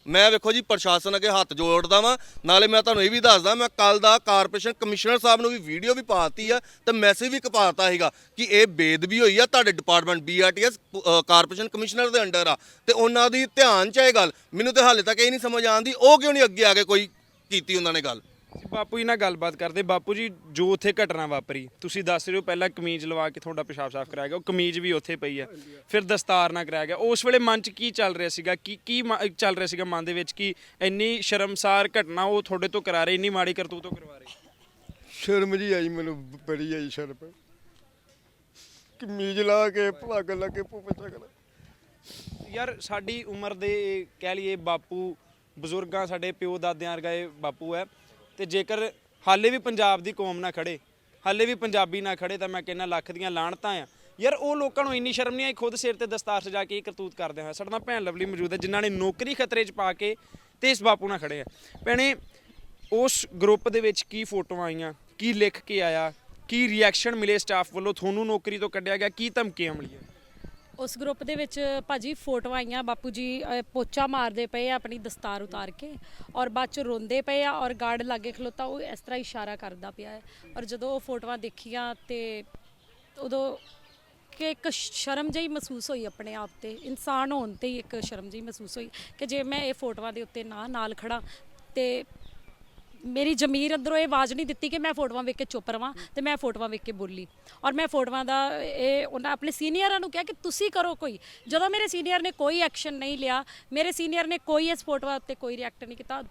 ਮੈਂ ਵੇਖੋ ਜੀ ਪ੍ਰਸ਼ਾਸਨ ਅੱਗੇ ਹੱਥ ਜੋੜਦਾ ਵਾਂ। ਨਾਲੇ ਮੈਂ ਤੁਹਾਨੂੰ ਇਹ ਵੀ ਦੱਸਦਾ, ਮੈਂ ਕੱਲ ਦਾ ਕਾਰਪੋਰੇਸ਼ਨ ਕਮਿਸ਼ਨਰ ਸਾਹਿਬ ਨੂੰ ਵੀ ਵੀਡੀਓ ਵੀ ਪਾਤੀ ਆ ਤੇ ਮੈਸੇਜ ਵੀ ਕਪਾਤਾ ਹੈਗਾ ਕਿ ਇਹ ਬੇਦਬੀ ਹੋਈ ਆ, ਤੁਹਾਡੇ ਡਿਪਾਰਟਮੈਂਟ ਬੀਆਰਟੀਐਸ ਕਾਰਪੋਰੇਸ਼ਨ ਕਮਿਸ਼ਨਰ ਦੇ ਅੰਡਰ ਆ ਤੇ ਉਹਨਾਂ ਦੀ ਧਿਆਨ ਚ ਇਹ ਗੱਲ। ਮੈਨੂੰ ਤੇ ਹਾਲੇ ਤੱਕ ਇਹ ਨਹੀਂ ਸਮਝ ਆਉਂਦੀ, ਉਹ ਕਿਉਂ ਨਹੀਂ ਅੱਗੇ ਆ ਕੇ ਕੋਈ ਕੀਤੀ ਉਹਨਾਂ ਨੇ ਗੱਲ? ਬਾਪੂ ਜੀ ਨਾਲ ਗੱਲਬਾਤ ਕਰਦੇ। ਬਾਪੂ ਜੀ ਜੋ ਉੱਥੇ ਘਟਨਾ ਵਾਪਰੀ ਤੁਸੀਂ ਦੱਸ ਰਹੇ ਹੋ ਪਹਿਲਾਂ ਕਮੀਜ਼ ਲਵਾ ਕੇ ਤੁਹਾਡਾ ਪਿਸ਼ਾਬ ਸਾਫ਼ ਕਰਾਇਆ ਗਿਆ ਉਹ ਕਮੀਜ਼ ਵੀ ਉੱਥੇ ਪਈ ਹੈ। ਫਿਰ ਦਸਤਾਰ ਨਾਲ ਕਰਾਇਆ ਗਿਆ। ਉਸ ਵੇਲੇ ਮਨ 'ਚ ਕੀ ਚੱਲ ਰਿਹਾ ਸੀਗਾ? ਕੀ ਕੀ ਮ- ਚੱਲ ਰਿਹਾ ਸੀਗਾ ਮਨ ਦੇ ਵਿੱਚ ਕਿ ਇੰਨੀ ਸ਼ਰਮਸਾਰ ਘਟਨਾ ਉਹ ਤੁਹਾਡੇ ਤੋਂ ਕਰਾ ਰਹੇ ਇੰਨੀ ਮਾੜੀ ਕਰਤੂਤੋਂ ਕਰਵਾ ਰਹੇ? ਸ਼ਰਮ ਜੀ ਆਈ ਮੈਨੂੰ ਬੜੀ ਆਈ ਸ਼ਰਮ। ਕਮੀਜ਼ ਲਾ ਕੇ ਪਲੱਗ ਲਾ ਕੇ ਪੁੱਪੇ ਚੱਕਰ ਯਾਰ ਸਾਡੀ ਉਮਰ ਦੇ ਕਹਿ ਲਈਏ ਬਾਪੂ ਬਜ਼ੁਰਗਾਂ ਸਾਡੇ ਪਿਓ ਦਾਦਿਆਂ ਵਰਗੇ ਬਾਪੂ ਹੈ। ਤੇ ਜੇਕਰ ਹਾਲੇ ਵੀ ਪੰਜਾਬ ਦੀ ਕੌਮ ਨਾ ਖੜੇ, ਹਾਲੇ ਵੀ ਪੰਜਾਬੀ ਨਾ ਖੜੇ, ਤਾਂ ਮੈਂ ਕਹਿੰਦਾ ਲੱਖ ਦੀਆਂ ਲਾਹਣਤਾਂ ਆ। ਯਾਰ ਉਹ ਲੋਕਾਂ ਨੂੰ ਇੰਨੀ ਸ਼ਰਮ ਨਹੀਂ ਆਈ, ਖੁਦ ਸਿਰ ਤੇ ਦਸਤਾਰ ਸਜਾ ਕੇ ਇਹ ਕਰਤੂਤ ਕਰਦੇ ਹੋਏ। ਸਾਡੇ ਨਾਲ ਭੈਣ ਲਵਲੀ ਮੌਜੂਦ ਹੈ, ਜਿਨ੍ਹਾਂ ਨੇ ਨੌਕਰੀ ਖਤਰੇ 'ਚ ਪਾ ਕੇ ਤੇ ਇਸ ਬਾਪੂ ਨਾਲ ਖੜੇ ਆ। ਭੈਣੇ, ਉਸ ਗਰੁੱਪ ਦੇ ਵਿੱਚ ਕੀ ਫੋਟੋਆਂ ਆਈਆਂ, ਕੀ ਲਿਖ ਕੇ ਆਇਆ, ਕੀ ਰਿਐਕਸ਼ਨ ਮਿਲੇ ਸਟਾਫ ਵੱਲੋਂ? ਤੁਹਾਨੂੰ ਨੌਕਰੀ ਤੋਂ ਕੱਢਿਆ ਗਿਆ, ਕੀ ਧਮਕੀਆਂ ਮਿਲੀਆਂ? ਉਸ ਗਰੁੱਪ ਦੇ ਵਿੱਚ ਭਾਜੀ ਫੋਟੋਆਂ ਆਈਆਂ ਬਾਪੂ ਜੀ ਅਹ, ਪੋਚਾ ਮਾਰਦੇ ਪਏ ਆ ਆਪਣੀ ਦਸਤਾਰ ਉਤਾਰ ਕੇ ਔਰ ਬਾਅਦ ਚ ਰੋਂਦੇ ਪਏ ਆ ਔਰ ਗਾਰਡ ਲਾਗੇ ਖਲੋਤਾ ਉਹ ਇਸ ਤਰ੍ਹਾਂ ਇਸ਼ਾਰਾ ਕਰਦਾ ਪਿਆ ਹੈ। ਔਰ ਜਦੋਂ ਉਹ ਫੋਟੋਆਂ ਦੇਖੀਆਂ ਤੇ ਉਦੋਂ ਕਿ ਇੱਕ ਸ਼ਰਮ ਜਿਹੀ ਮਹਿਸੂਸ ਹੋਈ ਆਪਣੇ ਆਪ ਤੇ ਇਨਸਾਨ ਹੋਣ ਤੇ ਹੀ ਇੱਕ ਸ਼ਰਮ ਜਿਹੀ ਮਹਿਸੂਸ ਹੋਈ ਕਿ ਜੇ ਮੈਂ ਇਹ ਫੋਟੋਆਂ ਦੇ ਉੱਤੇ ਨਾ ਨਾਲ ਖੜਾ ਤੇ ਮੇਰੀ ਜ਼ਮੀਰ ਅੰਦਰੋਂ ਇਹ ਆਵਾਜ਼ ਨਹੀਂ ਦਿੱਤੀ ਕਿ ਮੈਂ ਫੋਟੋਆਂ ਵੇਖ ਕੇ ਚੁੱਪ ਰਵਾਂ ਤੇ ਮੈਂ ਫੋਟੋਆਂ ਵੇਖ ਕੇ ਬੋਲੀ। ਔਰ ਮੈਂ ਫੋਟੋਆਂ ਦਾ ਇਹ ਉਹਨਾਂ ਆਪਣੇ ਸੀਨੀਅਰਾਂ ਨੂੰ ਕਿਹਾ ਕਿ ਤੁਸੀਂ ਕਰੋ ਕੋਈ। ਜਦੋਂ ਮੇਰੇ ਸੀਨੀਅਰ ਨੇ ਕੋਈ ਐਕਸ਼ਨ ਨਹੀਂ ਲਿਆ, ਮੇਰੇ ਸੀਨੀਅਰ ਨੇ ਕੋਈ ਇਸ ਫੋਟੋਆਂ ਉੱਤੇ ਕੋਈ ਰਿਐਕਟ ਨਹੀਂ ਕੀਤਾ।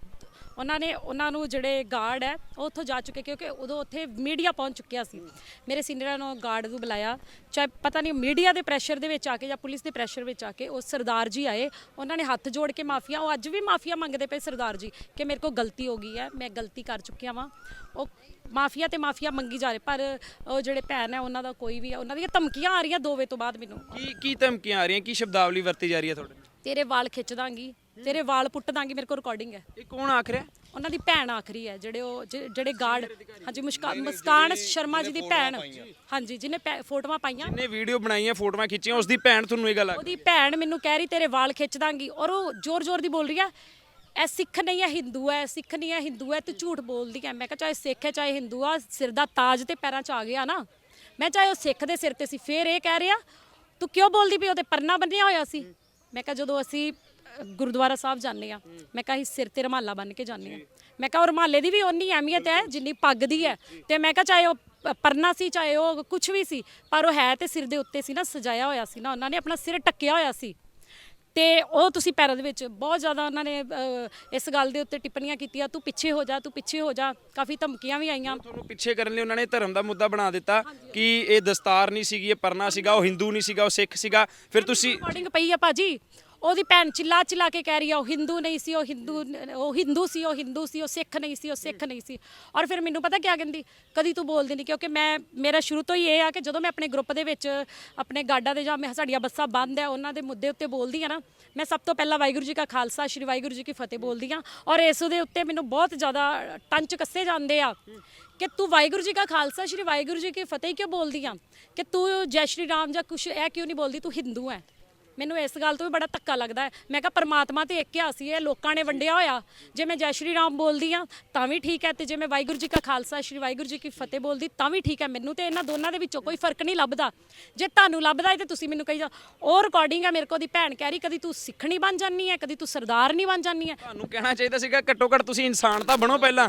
ਉਹਨਾਂ ਨੇ ਉਹਨਾਂ ਨੂੰ ਜਿਹੜੇ ਗਾਰਡ ਹੈ ਉਹ ਉੱਥੋਂ ਜਾ ਚੁੱਕੇ ਕਿਉਂਕਿ ਉਦੋਂ ਉੱਥੇ ਮੀਡੀਆ ਪਹੁੰਚ ਚੁੱਕਿਆ ਸੀ। ਮੇਰੇ ਸੀਨੀਅਰਾਂ ਨੂੰ ਗਾਰਡ ਨੂੰ ਬੁਲਾਇਆ। ਚਾਹੇ ਪਤਾ ਨਹੀਂ ਮੀਡੀਆ ਦੇ ਪ੍ਰੈਸ਼ਰ ਦੇ ਵਿੱਚ ਆ ਕੇ ਜਾਂ ਪੁਲਿਸ ਦੇ ਪ੍ਰੈਸ਼ਰ ਵਿੱਚ ਆ ਕੇ ਉਹ ਸਰਦਾਰ ਜੀ ਆਏ। ਉਹਨਾਂ ਨੇ ਹੱਥ ਜੋੜ ਕੇ ਮਾਫੀਆ ਉਹ ਅੱਜ ਵੀ ਮਾਫੀਆ ਮੰਗਦੇ ਪਏ ਸਰਦਾਰ ਜੀ ਕਿ ਮੇਰੇ ਕੋਲ ਗਲਤੀ ਹੋ ਗਈ ਹੈ ਮੈਂ ਗਲਤੀ ਕਰ ਚੁੱਕਿਆ ਵਾਂ। ਉਹ ਮਾਫੀਆ ਤੇ ਮਾਫੀਆ ਮੰਗੀ ਜਾ ਰਹੇ ਪਰ ਉਹ ਜਿਹੜੇ ਭੈਣ ਹੈ ਉਹਨਾਂ ਦਾ ਕੋਈ ਵੀ ਉਹਨਾਂ ਦੀਆਂ ਧਮਕੀਆਂ ਆ ਰਹੀਆਂ 2 ਵਜੇ ਤੋਂ ਬਾਅਦ ਮੈਨੂੰ। ਕੀ ਕੀ ਧਮਕੀਆਂ ਆ ਰਹੀਆਂ? ਕੀ ਸ਼ਬਦਾਵਲੀ ਵਰਤੀ ਜਾ ਰਹੀ ਹੈ ਤੁਹਾਡੇ ਤੇਰੇ ਵਾਲ ਖਿੱਚ ਦਾਂਗੀ। ਤੇਰੇ ਵਾਲ ਪੁੱਟ ਦਾਂਗੀ ਮੇਰੇ ਕੋਲ ਰਿਕਾਰਡਿੰਗ ਹੈ। ਇਹ ਕੌਣ ਆਖ ਰਿਹਾ? ਉਹਨਾਂ ਦੀ ਭੈਣ ਆਖਰੀ ਹੈ ਜਿਹੜੇ ਉਹ ਜਿ- ਜਿਹੜੇ ਗਾਰਡ ਹਾਂਜੀ ਮੁਸਕਾਨ ਮੁਸਕਾਨ ਸ਼ਰਮਾ ਜੀ ਦੀ ਭੈਣ। ਹਾਂਜੀ ਜਿਹਨੇ ਪੈ- ਫੋਟੋਆਂ ਪਾਈਆਂ। ਜਿਹਨੇ ਵੀਡੀਓ ਬਣਾਈਆਂ ਫੋਟੋਆਂ ਖਿੱਚੀਆਂ ਉਸ ਦੀ ਭੈਣ ਤੁਹਾਨੂੰ ਇਹ ਗੱਲ ਆ ਉਹਦੀ ਭੈਣ ਮੈਨੂੰ ਕਹਿ ਰਹੀ ਤੇਰੇ ਵਾਲ ਖਿੱਚ ਦਾਂਗੀ। ਔਰ ਉਹ ਜ਼ੋਰ ਜ਼ੋਰ ਦੀ ਬੋਲ ਰਹੀ ਆ ਇਹ ਸਿੱਖ ਨਹੀਂ ਹੈ ਹਿੰਦੂ ਹੈ ਸਿੱਖ ਨਹੀਂ ਹੈ ਹਿੰਦੂ ਹੈ ਤੂੰ ਝੂਠ ਬੋਲਦੀ ਹੈ। ਮੈਂ ਕਿਹਾ ਚਾਹੇ ਸਿੱਖ ਹੈ ਚਾਹੇ ਹਿੰਦੂ ਆ ਸਿਰ ਦਾ ਤਾਜ ਤੇ ਪੈਰਾਂ 'ਚ ਆ ਗਿਆ ਨਾ। ਮੈਂ ਚਾਹੇ ਉਹ ਸਿੱਖ ਦੇ ਸਿਰ ਤੇ ਸੀ ਫੇਰ ਇਹ ਕਹਿ ਰਿਹਾ ਤੂੰ ਕਿਉਂ ਬੋਲਦੀ ਪਈ? ਉਹਦੇ ਪਰਨਾ ਬੰਨਿਆ ਹੋਇਆ ਸੀ। ਮੈਂ ਕਿਹਾ ਜਦੋਂ ਅਸੀਂ ਗੁਰਦੁਆਰਾ ਸਾਹਿਬ ਜਾਂਦੇ ਆ। ਮੈਂ ਕਿਹਾ ਅਸੀਂ ਸਿਰ ਤੇ ਰਮਾਲਾ ਬੰਨ ਕੇ ਜਾਂਦੇ ਆ। ਮੈਂ ਕਿਹਾ ਉਹ ਰਮਾਲੇ ਦੀ ਵੀ ਓਨੀ ਅਹਿਮੀਅਤ ਹੈ ਜਿੰਨੀ ਪੱਗ ਦੀ ਹੈ। ਤੇ ਮੈਂ ਕਿਹਾ ਚਾਹੇ ਉਹ ਪ- ਪਰਨਾ ਸੀ ਚਾਹੇ ਉਹ ਕੁਝ ਵੀ ਸੀ ਪਰ ਉਹ ਹੈ ਤੇ ਸਿਰ ਦੇ ਉੱਤੇ ਸੀ ਨਾ ਸਜਾਇਆ ਹੋਇਆ ਸੀ ਨਾ ਉਹਨਾਂ ਨੇ ਆਪਣਾ ਸਿਰ ਟੱਕਿਆ ਹੋਇਆ ਸੀ। ਤੇ ਉਹ ਤੁਸੀਂ ਪੈਰਾਂ ਦੇ ਵਿੱਚ ਬਹੁਤ ਜ਼ਿਆਦਾ ਉਹਨਾਂ ਨੇ ਇਸ ਗੱਲ ਦੇ ਉੱਤੇ ਟਿੱਪਣੀਆਂ ਕੀਤੀਆਂ ਤੂੰ ਪਿੱਛੇ ਹੋ ਜਾ ਤੂੰ ਪਿੱਛੇ ਹੋ ਜਾ। ਕਾਫੀ ਧਮਕੀਆਂ ਵੀ ਆਈਆਂ। ਤੁਹਾਨੂੰ ਪਿੱਛੇ ਕਰਨ ਲਈ ਉਹਨਾਂ ਨੇ ਧਰਮ ਦਾ ਮੁੱਦਾ ਬਣਾ ਦਿੱਤਾ ਕਿ ਇਹ ਦਸਤਾਰ ਨਹੀਂ ਸੀਗੀ ਇਹ ਪਰਨਾ ਸੀਗਾ ਉਹ ਹਿੰਦੂ ਨਹੀਂ ਸੀਗਾ ਉਹ ਸਿੱਖ ਸੀਗਾ। ਫਿਰ ਤੁਸੀਂ ਰਿਕਾਰਡਿੰਗ ਪਈ ਆ ਭਾਜੀ ਉਹਦੀ ਭੈਣ ਚਿੱਲਾ ਚਿੱਲਾ ਕੇ ਕਹਿ ਰਹੀ ਆ, ਉਹ ਹਿੰਦੂ ਨਹੀਂ ਸੀ, ਉਹ ਹਿੰਦੂ ਉਹ ਹਿੰਦੂ ਸੀ, ਉਹ ਹਿੰਦੂ ਸੀ, ਉਹ ਸਿੱਖ ਨਹੀਂ ਸੀ, ਉਹ ਸਿੱਖ ਨਹੀਂ ਸੀ। ਔਰ ਫਿਰ ਮੈਨੂੰ ਪਤਾ ਕਿਆ ਕਹਿੰਦੀ, ਕਦੀ ਤੂੰ ਬੋਲਦੀ ਨਹੀਂ, ਕਿਉਂਕਿ ਮੈਂ, ਮੇਰਾ ਸ਼ੁਰੂ ਤੋਂ ਹੀ ਇਹ ਆ ਕਿ ਜਦੋਂ ਮੈਂ ਆਪਣੇ ਗਰੁੱਪ ਦੇ ਵਿੱਚ, ਆਪਣੇ ਗਾਰਡਾਂ ਦੇ ਜਾਂ ਮੈਂ ਸਾਡੀਆਂ ਬੱਸਾਂ ਬੰਦ ਹੈ ਉਹਨਾਂ ਦੇ ਮੁੱਦੇ ਉੱਤੇ ਬੋਲਦੀ ਆ ਨਾ, ਮੈਂ ਸਭ ਤੋਂ ਪਹਿਲਾਂ ਵਾਹਿਗੁਰੂ ਜੀ ਕਾ ਖਾਲਸਾ, ਸ਼੍ਰੀ ਵਾਹਿਗੁਰੂ ਜੀ ਕੀ ਫਤਿਹ ਬੋਲਦੀ ਆ। ਔਰ ਇਸ ਦੇ ਉੱਤੇ ਮੈਨੂੰ ਬਹੁਤ ਜ਼ਿਆਦਾ ਟੰਚ ਕੱਸੇ ਜਾਂਦੇ ਆ ਕਿ ਤੂੰ ਵਾਹਿਗੁਰੂ ਜੀ ਕਾ ਖਾਲਸਾ, ਸ਼੍ਰੀ ਵਾਹਿਗੁਰੂ ਜੀ ਕੀ ਫਤਿਹ ਕਿਉਂ ਬੋਲਦੀ ਆ? ਕਿ ਤੂੰ ਜੈ ਸ਼੍ਰੀ ਰਾਮ ਜਾਂ ਕੁਛ ਇਹ ਕਿਉਂ ਨਹੀਂ ਬੋਲਦੀ? ਤੂੰ ਹਿੰਦੂ ਹੈ ਮੈਨੂੰ ਇਸ ਗੱਲ ਤੋਂ ਵੀ ਬੜਾ ਧੱਕਾ ਲੱਗਦਾ ਹੈ। ਮੈਂ ਕਿਹਾ ਪਰਮਾਤਮਾ ਤੇ ਇੱਕ ਹੀ ਸੀ, ਇਹ ਲੋਕਾਂ ਨੇ ਵੰਡਿਆ ਹੋਇਆ। ਜੇ ਮੈਂ ਜੈ ਸ਼੍ਰੀ ਰਾਮ ਬੋਲਦੀ ਆ ਤਾਂ ਵੀ ਠੀਕ ਹੈ। ਤੇ ਜੇ ਮੈਂ ਵਾਹਿਗੁਰੂ ਜੀ ਕਾ ਖਾਲਸਾ, ਸ਼੍ਰੀ ਵਾਹਿਗੁਰੂ ਜੀ ਕੀ ਫਤਿਹ ਬੋਲਦੀ, ਤਾਂ ਵੀ ਠੀਕ ਹੈ। ਮੈਨੂੰ ਤੇ ਇਹਨਾਂ ਦੋਨਾਂ ਦੇ ਵਿੱਚੋਂ ਕੋਈ ਫ਼ਰਕ ਨਹੀਂ ਲੱਭਦਾ। ਜੇ ਤੁਹਾਨੂੰ ਲੱਭਦਾ ਹੈ ਤੇ ਤੁਸੀਂ ਮੈਨੂੰ ਕਹੀ ਜਾ ਉਹ ਰਿਕਾਰਡਿੰਗ ਹੈ ਮੇਰੇ ਕੋਲ ਦੀ, ਭੈਣ ਕਹਿ ਰਹੀ, ਕਦੀ ਤੂੰ ਸਿੱਖਣੀ ਬਣ ਜਾਨੀ ਹੈ, ਕਦੀ ਤੂੰ ਸਰਦਾਰ ਨਹੀਂ ਬਣ ਜਾਨੀ ਹੈ। ਤੁਹਾਨੂੰ ਕਹਿਣਾ ਚਾਹੀਦਾ ਸੀਗਾ ਘੱਟੋ ਘੱਟ ਤੁਸੀਂ ਇਨਸਾਨ ਤਾਂ ਬਣੋ ਪਹਿਲਾਂ।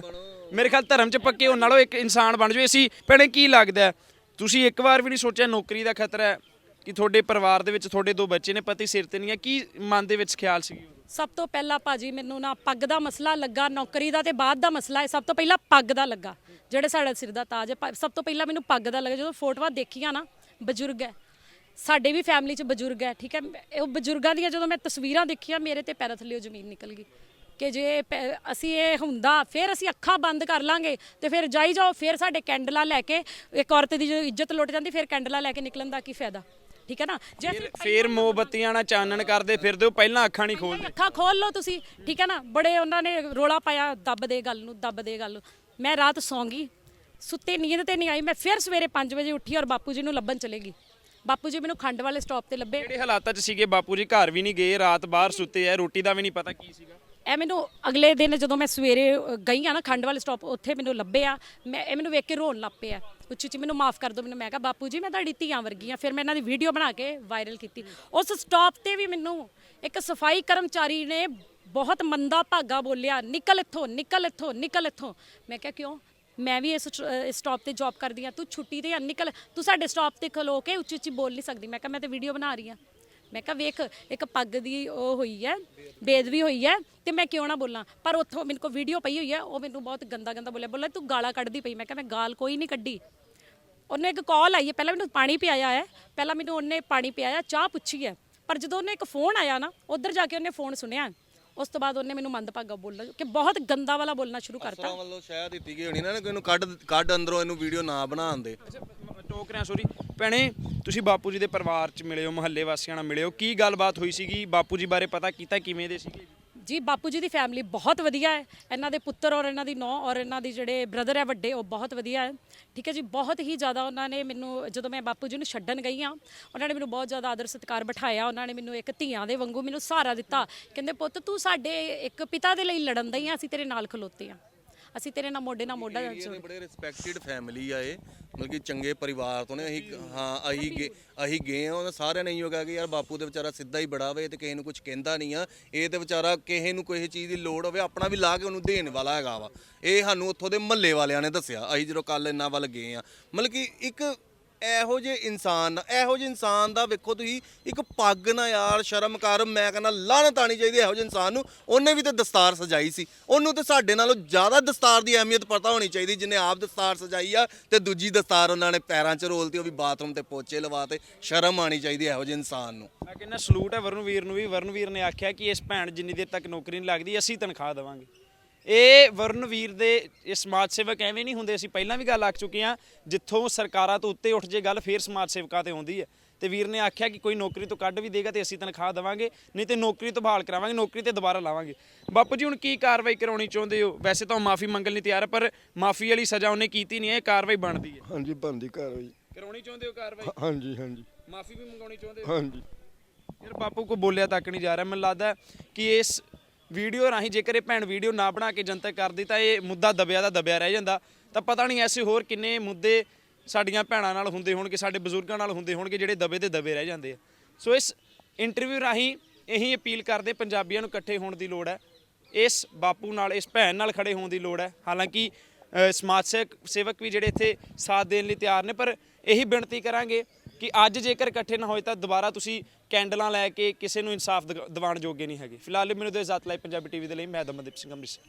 ਮੇਰੇ ਖਿਆਲ ਧਰਮ 'ਚ ਪੱਕੇ ਹੋਣ ਨਾਲੋਂ ਇੱਕ ਇਨਸਾਨ ਬਣ ਜਾਓ ਅਸੀਂ, ਭੈਣੇ, ਕੀ ਲੱਗਦਾ ਤੁਸੀਂ ਇੱਕ ਵਾਰ ਵੀ ਨਹੀਂ ਸੋਚਿਆ ਨੌਕਰੀ ਦਾ ਖਤਰਾ ਹੈ? ਕਿ ਤੁਹਾਡੇ ਪਰਿਵਾਰ ਦੇ ਵਿੱਚ ਤੁਹਾਡੇ ਦੋ ਬੱਚੇ ਨੇ, ਪਤੀ ਸਿਰ ਤੇ ਨਹੀਂ ਹੈ, ਕੀ ਮਨ ਦੇ ਵਿੱਚ ਖਿਆਲ ਸੀ? ਸਭ ਤੋਂ ਪਹਿਲਾਂ ਭਾਜੀ ਮੈਨੂੰ ਨਾ ਪੱਗ ਦਾ ਮਸਲਾ ਲੱਗਾ, ਨੌਕਰੀ ਦਾ ਤੇ ਬਾਅਦ ਦਾ ਮਸਲਾ ਹੈ, ਸਭ ਤੋਂ ਪਹਿਲਾਂ ਪੱਗ ਦਾ ਲੱਗਾ, ਜਿਹੜਾ ਸਾਡਾ ਸਿਰ ਦਾ ਤਾਜ ਹੈ ਸਭ ਤੋਂ ਪਹਿਲਾਂ ਮੈਨੂੰ ਪੱਗ ਦਾ ਲੱਗਾ, ਜਦੋਂ ਫੋਟੋਆਂ ਦੇਖੀਆਂ ਨਾ, ਬਜ਼ੁਰਗ ਹੈ, ਸਾਡੇ ਵੀ ਫੈਮਿਲੀ 'ਚ ਬਜ਼ੁਰਗ ਹੈ, ਠੀਕ ਹੈ ਉਹ ਬਜ਼ੁਰਗਾਂ ਦੀਆਂ ਜਦੋਂ ਮੈਂ ਤਸਵੀਰਾਂ ਦੇਖੀਆਂ, ਮੇਰੇ ਤੇ ਪੈਰਾਂ ਥੱਲੇ ਜ਼ਮੀਨ ਨਿਕਲ ਗਈ, ਕਿ ਜੇ ਪੈ- ਅਸੀਂ ਇਹ ਹੁੰਦਾ, ਫਿਰ ਅਸੀਂ ਅੱਖਾਂ ਬੰਦ ਕਰ ਲਾਂਗੇ, ਤੇ ਫਿਰ ਜਾਈ ਜਾਓ, ਫਿਰ ਸਾਡੇ ਕੈਂਡਲਾਂ ਲੈ ਕੇ, ਇੱਕ ਔਰਤ ਦੀ ਜੋ ਇੱਜ਼ਤ ਲੁੱਟ ਜਾਂਦੀ, ਫਿਰ ਕੈਂਡਲਾਂ ਲੈ ਕੇ ਨਿਕਲਣ ਦਾ ਕੀ ਫਾਇਦਾ? ਠੀਕ ਹੈ ਨਾ? ਜੇ ਅਸੀਂ ਫੇਰ ਮੋਮਬੱਤੀਆਂ ਨਾਲ ਚਾਨਣ ਕਰਦੇ ਫਿਰਦੇ ਹੋ ਪਹਿਲਾਂ ਅੱਖਾਂ ਨਹੀਂ ਖੋਲਦੇ ਅੱਖਾਂ ਖੋਲ ਲਓ ਤੁਸੀਂ ਠੀਕ ਹੈ ਨਾ? ਬੜੇ ਉਹਨਾਂ ਨੇ ਰੋਲਾ ਪਾਇਆ ਦੱਬ ਦੇ ਗੱਲ ਨੂੰ ਦੱਬ ਦੇ ਗੱਲ ਨੂੰ। ਮੈਂ ਰਾਤ ਸੌਂ ਗਈ ਸੁੱਤੇ ਨੀਂਦ ਤੇ ਨਹੀਂ ਆਈ ਮੈਂ ਫਿਰ ਸਵੇਰੇ 5 ਵਜੇ ਉੱਠੀ ਔਰ ਬਾਪੂ ਜੀ ਨੂੰ ਲੱਭਣ ਚਲੇ ਗਈ। ਬਾਪੂ ਜੀ ਮੈਨੂੰ ਖੰਡ ਵਾਲੇ ਸਟਾਪ ਤੇ ਲੱਭੇ। ਕਿਹੜੇ ਹਾਲਾਤਾਂ 'ਚ ਸੀਗੇ? ਬਾਪੂ ਜੀ ਘਰ ਵੀ ਨਹੀਂ ਗਏ ਰਾਤ ਬਾਹਰ ਸੁੱਤੇ ਐ ਰੋਟੀ ਦਾ ਵੀ ਨਹੀਂ ਪਤਾ ਕੀ ਸੀਗਾ। ਇਹ ਮੈਨੂੰ ਅਗਲੇ ਦਿਨ ਜਦੋਂ ਮੈਂ ਸਵੇਰੇ ਅ, ਗਈ ਆ ਨਾ ਖੰਡ ਵਾਲੇ ਸਟਾਪ ਉੱਥੇ ਮੈਨੂੰ ਲੱਭੇ ਆ। ਮੈਂ ਇਹ ਮੈਨੂੰ ਵੇਖ ਕੇ ਰੋਣ ਲੱਗ ਪਿਆ। ਉੱਚੀ ਉੱਚੀ ਮੈਨੂੰ ਮਾਫ ਕਰ ਦਿਓ ਮੈਨੂੰ ਮੈਂ ਕਿਹਾ ਬਾਪੂ ਜੀ ਮੈਂ ਤੁਹਾਡੀ ਧੀਆਂ ਵਰਗੀ ਆ ਫਿਰ ਮੈਂ ਇਹਨਾਂ ਦੀ ਵੀਡੀਓ ਬਣਾ ਕੇ ਵਾਇਰਲ ਕੀਤੀ। ਉਸ ਸਟਾਪ ਤੇ ਵੀ ਮੈਨੂੰ ਇੱਕ ਸਫ਼ਾਈ ਕਰਮਚਾਰੀ ਨੇ ਬਹੁਤ ਮੰਦਾ ਭਾਗਾ ਬੋਲਿਆ ਨਿਕਲ ਇੱਥੋਂ ਨਿਕਲ ਇੱਥੋਂ ਨਿਕਲ ਇੱਥੋਂ। ਮੈਂ ਕਿਹਾ ਕਿਉਂ? ਮੈਂ ਵੀ ਇਸ ਸਟਾਪ ਤੇ ਜੌਬ ਕਰਦੀ ਆ। ਤੂੰ ਛੁੱਟੀ ਤੇ ਆ ਨਿਕਲ। ਤੂੰ ਸਾਡੇ ਸਟਾਪ ਤੇ ਖਲੋ ਕੇ ਉੱਚੀ ਉੱਚੀ ਬੋਲ ਨਹੀਂ ਸਕਦੀ। ਮੈਂ ਕਿਹਾ ਮੈਂ ਤੇ ਵੀਡੀਓ ਬਣਾ ਰਹੀ ਆ। ਮੈਂ ਕਿਹਾ ਵੇਖ ਇੱਕ ਪੱਗ ਦੀ ਉਹ ਹੋਈ ਹੈ ਬੇਦਬੀ ਹੋਈ ਹੈ ਤੇ ਮੈਂ ਕਿਉਂ ਨਾ ਬੋਲਾਂ? ਪਰ ਉੱਥੋਂ ਮੈਨੂੰ ਕੋ ਵੀਡੀਓ ਪਈ ਹੋਈ ਹੈ ਉਹ ਮੈਨੂੰ ਬਹੁਤ ਗੰਦਾ ਗੰਦਾ ਬੋਲਿਆ ਬੋਲਿਆ ਤੂੰ ਗਾਲਾਂ ਕੱਢਦੀ ਪਈ। ਮੈਂ ਕਿਹਾ ਮੈਂ ਗਾਲ ਕੋਈ ਨਹੀਂ ਕੱਢੀ। ਉਹਨੇ ਇੱਕ ਕਾਲ ਆਈ ਹੈ ਪਹਿਲਾਂ ਮੈਨੂੰ ਪਾਣੀ ਪਿਆਇਆ ਹੈ ਪਹਿਲਾਂ ਮੈਨੂੰ ਉਹਨੇ ਪਾਣੀ ਪਿਆਇਆ ਚਾਹ ਪੁੱਛੀ ਹੈ। ਪਰ ਜਦੋਂ ਉਹਨੇ ਇੱਕ ਫੋਨ ਆਇਆ ਨਾ ਉਧਰ ਜਾ ਕੇ ਉਹਨੇ ਫੋਨ ਸੁਣਿਆ। ਉਸ ਤੋਂ ਬਾਅਦ ਉਹਨੇ ਮੈਨੂੰ ਮੰਦਭਾਗਾ ਬੋਲਣਾ ਕਿ ਬਹੁਤ ਗੰਦਾ ਵਾਲਾ ਬੋਲਣਾ ਸ਼ੁਰੂ ਕਰਤਾ। ਅਫਸਰਾਂ ਵੱਲੋਂ ਸ਼ਾਇਦ ਦਿੱਤੀ ਗਈ ਹੋਣੀ ਨਾ ਕਿ ਇਹਨੂੰ ਕੱਢ ਕੱਢ ਅੰਦਰੋਂ ਇਹਨੂੰ ਵੀਡੀਓ ਨਾ ਬਣਾਉਣ ਦੇ। ਟੋਕ ਰਿਆਂ ਸੋਰੀ ਭੈਣੇ, ਤੁਸੀਂ ਬਾਪੂ ਜੀ ਦੇ ਪਰਿਵਾਰ 'ਚ ਮਿਲੇ ਹੋ, ਮੁਹੱਲੇ ਵਾਸੀਆਂ ਨਾਲ ਮਿਲੇ ਹੋ। ਕੀ ਗੱਲਬਾਤ ਹੋਈ ਸੀਗੀ? ਬਾਪੂ ਜੀ ਬਾਰੇ ਪਤਾ ਕੀਤਾ ਕਿਵੇਂ ਦੇ ਸੀਗੇ? ਜੀ, ਬਾਪੂ ਜੀ ਦੀ ਫੈਮਿਲੀ ਬਹੁਤ ਵਧੀਆ ਹੈ। ਇਹਨਾਂ ਦੇ ਪੁੱਤਰ ਔਰ ਇਹਨਾਂ ਦੀ ਨੌਂ ਔਰ ਇਹਨਾਂ ਦੀ ਜਿਹੜੇ ਬ੍ਰਦਰ ਹੈ ਵੱਡੇ, ਉਹ ਬਹੁਤ ਵਧੀਆ ਹੈ। ਠੀਕ ਹੈ ਜੀ, ਬਹੁਤ ਹੀ ਜ਼ਿਆਦਾ ਉਹਨਾਂ ਨੇ ਮੈਨੂੰ, ਜਦੋਂ ਮੈਂ ਬਾਪੂ ਜੀ ਨੂੰ ਛੱਡਣ ਗਈ ਆ ਉਹਨਾਂ ਨੇ ਮੈਨੂੰ ਬਹੁਤ ਜ਼ਿਆਦਾ ਆਦਰ ਸਤਿਕਾਰ ਬਿਠਾਇਆ। ਉਹਨਾਂ ਨੇ ਮੈਨੂੰ ਇੱਕ ਧੀਆਂ ਦੇ ਵਾਂਗੂ ਮੈਨੂੰ ਸਹਾਰਾ ਦਿੱਤਾ। ਕਹਿੰਦੇ, ਪੁੱਤ, ਤੂੰ ਸਾਡੇ ਇੱਕ ਪਿਤਾ ਦੇ ਲਈ ਲੜਨ ਦਈ ਆ, ਅਸੀਂ ਤੇਰੇ ਨਾਲ ਖਲੋਤੇ ਆ। ਅਸੀਂ ਤੇਰੇ ਨਾਲ ਮੋਢੇ ਨਾਲ ਮੋਢਾ ਏਰੀਆ ਦੇ ਬੜੇ ਰਿਸਪੈਕਟਡ ਫੈਮਿਲੀ ਆ ਇਹ। ਮਤਲਬ ਕਿ ਚੰਗੇ ਪਰਿਵਾਰ ਤੋਂ ਨੇ ਅਸੀਂ ਹਾਂ ਅਸੀਂ ਗਏ ਅਸੀਂ ਗਏ ਆ ਉਹਨਾਂ ਸਾਰਿਆਂ ਨੇ ਇਹੋ ਕਿਹਾ ਕਿ ਯਾਰ ਬਾਪੂ ਤੇ ਵਿਚਾਰਾ ਸਿੱਧਾ ਹੀ ਬੜਾ ਵੇ ਤੇ ਕਿਸੇ ਨੂੰ ਕੁਝ ਕਹਿੰਦਾ ਨਹੀਂ ਆ। ਇਹ ਤੇ ਵਿਚਾਰਾ ਕਿਸੇ ਨੂੰ ਕੋਈ ਚੀਜ਼ ਦੀ ਲੋੜ ਹੋਵੇ ਆਪਣਾ ਵੀ ਲਾ ਕੇ ਉਹਨੂੰ ਦੇਣ ਵਾਲਾ ਹੈਗਾ ਵਾ। ਇਹ ਸਾਨੂੰ ਉੱਥੋਂ ਦੇ ਮਹੱਲੇ ਵਾਲਿਆਂ ਨੇ ਦੱਸਿਆ ਅਸੀਂ ਜਦੋਂ ਕੱਲ ਇਹਨਾਂ ਵੱਲ ਗਏ ਆ ਮਤਲਬ ਕਿ ਇੱਕ ਇਹੋ ਜਿਹੇ ਇਨਸਾਨ ਇਹੋ ਜਿਹੇ ਇਨਸਾਨ ਦਾ ਵੇਖੋ ਤੁਸੀਂ, ਇੱਕ ਪੱਗ ਨਾ ਯਾਰ, ਸ਼ਰਮ ਕਰ, ਮੈਂ ਕਹਿੰਦਾ ਲਾਹਨਤ ਆਣੀ ਚਾਹੀਦੀ ਇਹੋ ਜਿਹੇ ਇਨਸਾਨ ਨੂੰ। ਉਹਨੇ ਵੀ ਤੇ ਦਸਤਾਰ ਸਜਾਈ ਸੀ। ਉਹਨੂੰ ਤੇ ਸਾਡੇ ਨਾਲੋਂ ਜ਼ਿਆਦਾ ਦਸਤਾਰ ਦੀ ਅਹਿਮੀਅਤ ਪਤਾ ਹੋਣੀ ਚਾਹੀਦੀ ਜਿਨੇ ਆਪ ਦਸਤਾਰ ਸਜਾਈ ਆ ਤੇ ਦੂਜੀ ਦਸਤਾਰ ਉਹਨਾਂ ਨੇ ਪੈਰਾਂ 'ਚ ਰੋਲਤੀ ਉਹ ਵੀ ਬਾਥਰੂਮ ਤੇ ਪੋਚੇ ਲਵਾਤੇ ਸ਼ਰਮ ਆਣੀ ਚਾਹੀਦੀ ਇਹੋ ਜਿਹੇ ਇਨਸਾਨ ਨੂੰ। ਮੈਂ ਕਹਿੰਦਾ ਸਲੂਟ ਹੈ ਵਰਨਵੀਰ ਨੂੰ ਵੀ ਵਰਨਵੀਰ ਨੇ ਆਖਿਆ ਕਿ ਇਸ ਭੈਣ ਜਿੰਨੀ ਦੇਰ ਤੱਕ ਨੌਕਰੀ ਨਹੀਂ ਲੱਗਦੀ, ਅਸੀਂ ਤਨਖਾਹ ਦੇਵਾਂਗੇ। ਇਹ ਵਰਨਵੀਰ ਦੇ ਇਹ ਸਮਾਜ ਸੇਵਕ ਐਵੇਂ ਨਹੀਂ ਹੁੰਦੇ ਅਸੀਂ ਪਹਿਲਾਂ ਵੀ ਗੱਲ ਆਖ ਚੁੱਕੇ ਹਾਂ ਜਿੱਥੋਂ ਸਰਕਾਰਾਂ ਤੋਂ ਉੱਤੇ ਉੱਠ ਜੇ ਗੱਲ ਫੇਰ ਸਮਾਜ ਸੇਵਕਾਂ ਤੇ ਆਉਂਦੀ ਹੈ। ਤੇ ਵੀਰ ਨੇ ਆਖਿਆ ਕਿ ਕੋਈ ਨੌਕਰੀ ਤੋਂ ਕੱਢ ਵੀ ਦੇਗਾ ਤੇ ਅਸੀਂ ਤਨਖਾਹ ਦੇਵਾਂਗੇ ਨਹੀਂ ਤੇ ਨੌਕਰੀ ਤੋਂ ਬਹਾਲ ਕਰਾਵਾਂਗੇ ਨੌਕਰੀ ਤੇ ਦੁਬਾਰਾ ਲਾਵਾਂਗੇ। ਬਾਪੂ ਜੀ ਹੁਣ ਕੀ ਕਾਰਵਾਈ ਕਰਾਉਣੀ ਚਾਹੁੰਦੇ ਹੋ? ਵੈਸੇ ਤਾਂ ਮਾਫੀ ਮੰਗਣ ਲਈ ਤਿਆਰ ਹੈ ਪਰ ਮਾਫੀ ਵਾਲੀ ਸਜ਼ਾ ਉਹਨੇ ਕੀਤੀ ਨਹੀਂ ਹੈ ਇਹ ਕਾਰਵਾਈ ਬਣਦੀ ਹੈ। ਹਾਂਜੀ ਬੰਦੀ ਕਾਰਵਾਈ। ਕਰਾਉਣੀ ਚਾਹੁੰਦੇ ਹੋ ਕਾਰਵਾਈ? ਹਾਂਜੀ ਹਾਂਜੀ। ਮਾਫੀ ਵੀ ਮੰਗਾਉਣੀ ਚਾਹੁੰਦੇ ਹੋ? ਹਾਂਜੀ। ਯਾਰ ਬਾਪੂ ਕੋ ਬੋਲਿਆ ਤੱਕ ਨਹੀਂ ਜਾ ਰਿਹਾ ਮੈਨੂੰ ਲੱਗਦਾ ਕਿ ਇਸ ਵੀਡੀਓ ਰਾਹੀਂ ਜੇਕਰ ਇਹ ਭੈਣ ਵੀਡੀਓ ਨਾ ਬਣਾ ਕੇ ਜਨਤਕ ਕਰਦੀ ਤਾਂ ਇਹ ਮੁੱਦਾ ਦਬਿਆ ਦਾ ਦਬਿਆ ਰਹਿ ਜਾਂਦਾ। ਤਾਂ ਪਤਾ ਨਹੀਂ ਐਸੇ ਹੋਰ ਕਿੰਨੇ ਮੁੱਦੇ ਸਾਡੀਆਂ ਭੈਣਾਂ ਨਾਲ ਹੁੰਦੇ ਹੋਣਗੇ, ਸਾਡੇ ਬਜ਼ੁਰਗਾਂ ਨਾਲ ਹੁੰਦੇ ਹੋਣਗੇ, ਜਿਹੜੇ ਦਬੇ ਤੇ ਦਬੇ ਰਹਿ ਜਾਂਦੇ ਆ। ਸੋ ਇਸ ਇੰਟਰਵਿਊ ਰਾਹੀਂ ਇਹੀ ਅਪੀਲ ਕਰਦੇ ਪੰਜਾਬੀਆਂ ਨੂੰ ਇਕੱਠੇ ਹੋਣ ਦੀ ਲੋੜ ਹੈ। ਇਸ ਬਾਪੂ ਨਾਲ, ਇਸ ਭੈਣ ਨਾਲ ਖੜੇ ਹੋਣ ਦੀ ਲੋੜ ਹੈ। ਹਾਲਾਂਕਿ ਸਮਾਜ ਸੇਵਕ ਸੇਵਕ ਵੀ ਜਿਹੜੇ ਇੱਥੇ ਸਾਥ ਦੇਣ ਲਈ ਤਿਆਰ ਨੇ, ਪਰ ਇਹੀ ਬੇਨਤੀ ਕਰਾਂਗੇ ਕਿ ਅੱਜ ਜੇਕਰ ਇਕੱਠੇ ਨਾ ਹੋਏ ਤਾਂ ਦੁਬਾਰਾ ਤੁਸੀਂ ਕੈਂਡਲਾਂ ਲੈ ਕੇ ਕਿਸੇ ਨੂੰ ਇਨਸਾਫ ਦਿਵਾ- ਦਿਵਾਉਣ ਜੋਗੇ ਨਹੀਂ ਹੈਗੇ। ਫਿਲਹਾਲ ਮੈਨੂੰ ਦੇ ਜ਼ਾਤ ਲਾਈ ਪੰਜਾਬੀ ਟੀਵੀ ਦੇ ਲਈ, ਮੈਂ ਦਮਨਦੀਪ ਸਿੰਘ ਅੰਮ੍ਰਿਤਸਰ।